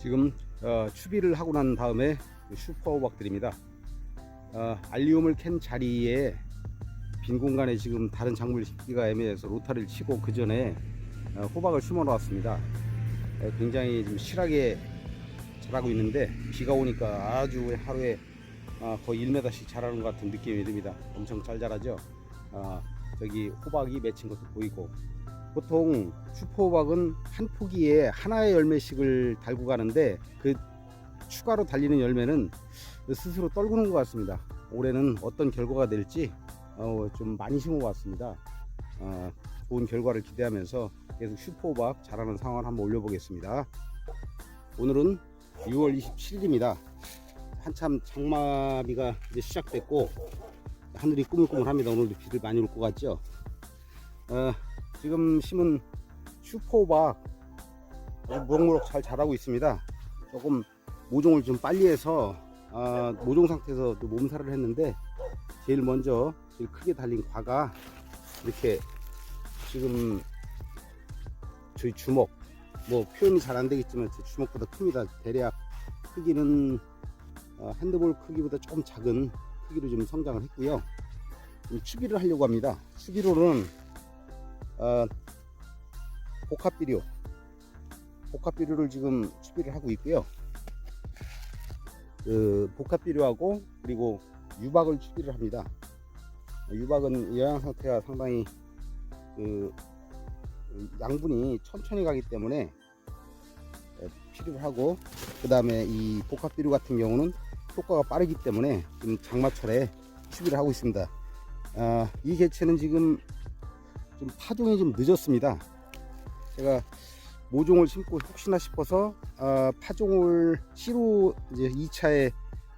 지금 어, 추비를 하고 난 다음에 슈퍼 호박들입니다. 어, 알리움을 캔 자리에 빈 공간에 지금 다른 작물 심기가 애매해서 로타를 치고 그 전에 어, 호박을 심어 놓았습니다. 어, 굉장히 좀 실하게 자라고 있는데 비가 오니까 아주 하루에 어, 거의 1m씩 자라는 것 같은 느낌이 듭니다. 엄청 잘 자라죠. 어, 저기 호박이 맺힌 것도 보이고 보통 슈퍼 호박은 한 포기에 하나의 열매씩을 달고 가는데 그 추가로 달리는 열매는 스스로 떨구는 것 같습니다. 올해는 어떤 결과가 될지 어, 좀 많이 심어 왔습니다. 어, 좋은 결과를 기대하면서 계속 슈퍼호박 자라는 상황을 한번 올려보겠습니다. 오늘은 6월 27일입니다. 한참 장마비가 이제 시작됐고 하늘이 꾸물꾸물합니다. 오늘도 비를 많이 올 것 같죠? 어, 지금 심은 슈퍼호박 무럭무럭 잘 자라고 있습니다. 조금 모종을 좀 빨리 해서 아, 모종 상태에서 또 몸살을 했는데 제일 먼저 제일 크게 달린 과가 이렇게 지금 저희 주먹 뭐 표현이 잘 안 되겠지만 제 주먹보다 큽니다. 대략 크기는 어, 핸드볼 크기보다 조금 작은 크기로 좀 성장을 했고요. 좀 추비를 하려고 합니다. 추비로는 어, 복합비료 복합비료를 지금 추비를 하고 있고요. 그 복합비료하고 그리고 유박을 추비를 합니다. 유박은 영양 상태가 상당히 그 양분이 천천히 가기 때문에 필요를 하고 그 다음에 이 복합비료 같은 경우는 효과가 빠르기 때문에 지금 장마철에 추비를 하고 있습니다. 아, 이 개체는 지금 좀 파종이 좀 늦었습니다. 제가 모종을 심고 혹시나 싶어서 아, 파종을 시로 이제 2차에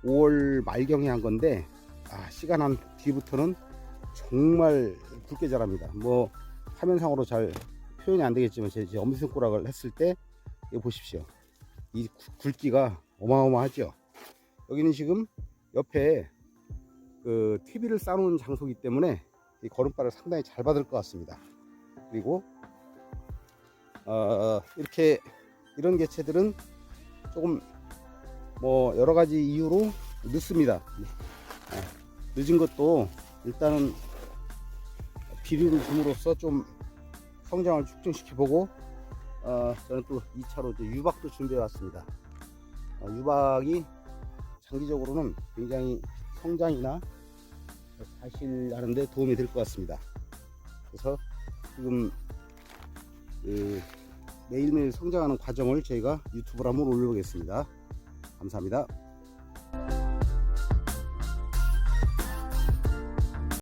5월 말경에 한 건데 아, 시간 한 뒤부터는 정말 굵게 자랍니다. 뭐 화면상으로 잘 표현이 안 되겠지만 제, 제 엄지손가락을 했을 때 이거 보십시오. 이 굵- 굵기가 어마어마하죠. 여기는 지금 옆에 그 TV를 쌓아놓은 장소이기 때문에 이 걸음발을 상당히 잘 받을 것 같습니다. 그리고 어, 이렇게 이런 개체들은 조금 뭐 여러 가지 이유로 늦습니다. 아, 늦은 것도 일단은 비료를 줌으로써 좀 성장을 축전시켜 보고 어, 저는 또 2차로 유박도 준비해 왔습니다. 어, 유박이 장기적으로는 굉장히 성장이나 발실하는데 도움이 될 것 같습니다. 그래서 지금 그 매일매일 성장하는 과정을 저희가 유튜브로 한번 올려보겠습니다. 감사합니다.